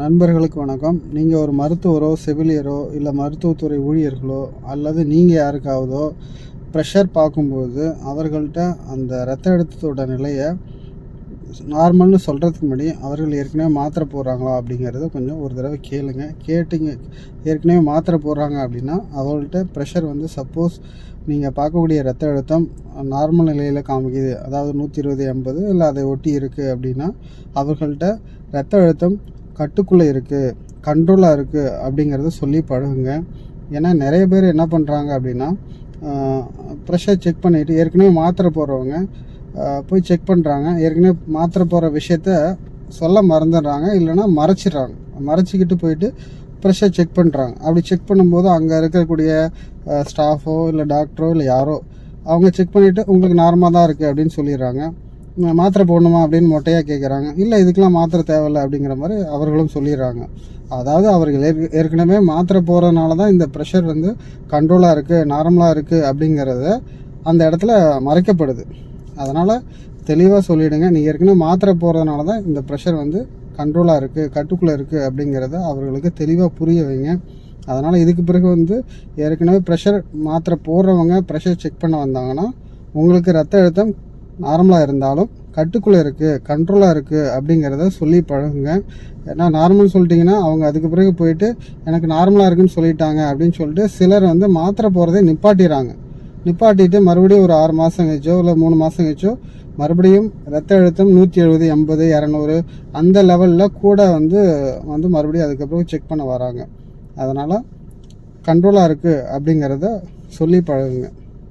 நண்பர்களுக்கு வணக்கம். நீங்கள் ஒரு மருத்துவரோ செவிலியரோ இல்லை மருத்துவத்துறை ஊழியர்களோ அல்லது நீங்கள் யாருக்காவதோ ப்ரெஷர் பார்க்கும்போது அவர்கள்ட்ட அந்த ரத்த அழுத்தத்தோட நிலையை நார்மல்னு சொல்கிறதுக்கு முன்னாடி அவர்கள் ஏற்கனவே மாத்திரை போடுறாங்களா அப்படிங்கிறத கொஞ்சம் ஒரு தடவை கேளுங்க. கேட்டிங்க ஏற்கனவே மாத்திரை போடுறாங்க அப்படின்னா அவர்கள்ட்ட ப்ரெஷர் வந்து சப்போஸ் நீங்கள் பார்க்கக்கூடிய ரத்த அழுத்தம் நார்மல் நிலையில் காமிக்குது. அதாவது நூற்றி இருபது எண்பது இல்லை அதை ஒட்டி இருக்குது அப்படின்னா அவர்கள்ட்ட ரத்த அழுத்தம் கட்டுக்குள்ளே இருக்குது கண்ட்ரோலாக இருக்குது அப்படிங்கிறத சொல்லி பழகுங்க. ஏன்னா நிறைய பேர் என்ன பண்ணுறாங்க அப்படின்னா ப்ரெஷர் செக் பண்ணிவிட்டு ஏற்கனவே மாத்திரை போடுறவங்க போய் செக் பண்ணுறாங்க ஏற்கனவே மாத்திரை போடுற விஷயத்த சொல்ல மறந்துடுறாங்க இல்லைன்னா மறைச்சிடுறாங்க. மறைச்சிக்கிட்டு போயிட்டு ப்ரெஷர் செக் பண்ணுறாங்க அப்படி செக் பண்ணும்போது அங்கே இருக்கக்கூடிய ஸ்டாஃபோ இல்லை டாக்டரோ இல்லை யாரோ அவங்க செக் பண்ணிவிட்டு உங்களுக்கு நார்மலாக தான் இருக்குது அப்படின்னு சொல்லிடுறாங்க. மாத்திரை போடணுமா அப்படின்னு மொட்டையாக கேட்குறாங்க இல்லை இதுக்கெலாம் மாத்திரை தேவையில்லை அப்படிங்கிற மாதிரி அவர்களும் சொல்லிடுறாங்க. அதாவது அவர்கள் ஏற்க- ஏற்கனவே மாத்திரை போகிறதுனால தான் இந்த ப்ரெஷர் வந்து கண்ட்ரோலாக இருக்குது நார்மலாக இருக்குது அப்படிங்கிறத அந்த இடத்துல மறைக்கப்படுது. அதனால் தெளிவாக சொல்லிவிடுங்க நீங்கள் ஏற்கனவே மாத்திரை போகிறதுனால தான் இந்த ப்ரெஷர் வந்து கண்ட்ரோலாக இருக்குது கட்டுக்குள்ளே இருக்குது அப்படிங்கிறத அவர்களுக்கு தெளிவாக புரிய வைங்க. அதனால் இதுக்கு பிறகு வந்து ஏற்கனவே ப்ரெஷர் மாத்திரை போடுறவங்க ப்ரெஷர் செக் பண்ண வந்தாங்கன்னா உங்களுக்கு ரத்த அழுத்தம் நார்மலாக இருந்தாலும் கட்டுக்குள்ளே இருக்குது கண்ட்ரோலாக இருக்குது அப்படிங்கிறத சொல்லி பழகுங்க. ஏன்னா நார்மல் சொல்லிட்டிங்கன்னா அவங்க அதுக்கு பிறகு போயிட்டு எனக்கு நார்மலாக இருக்குன்னு சொல்லிட்டாங்க அப்படின்னு சொல்லிட்டு சிலர் வந்து மாத்திரை போகிறதே நிப்பாட்டிடுறாங்க. நிப்பாட்டிட்டு மறுபடியும் ஒரு ஆறு மாதம் கழிச்சோ இல்லை மூணு மாதம் கழிச்சோ மறுபடியும் ரத்த அழுத்தம் நூற்றி எழுபது எண்பது இரநூறு அந்த லெவலில் கூட வந்து வந்து மறுபடியும் அதுக்கப்புறம் செக் பண்ண வராங்க. அதனால் கண்ட்ரோலாக இருக்குது அப்படிங்கிறத சொல்லி பழகுங்க.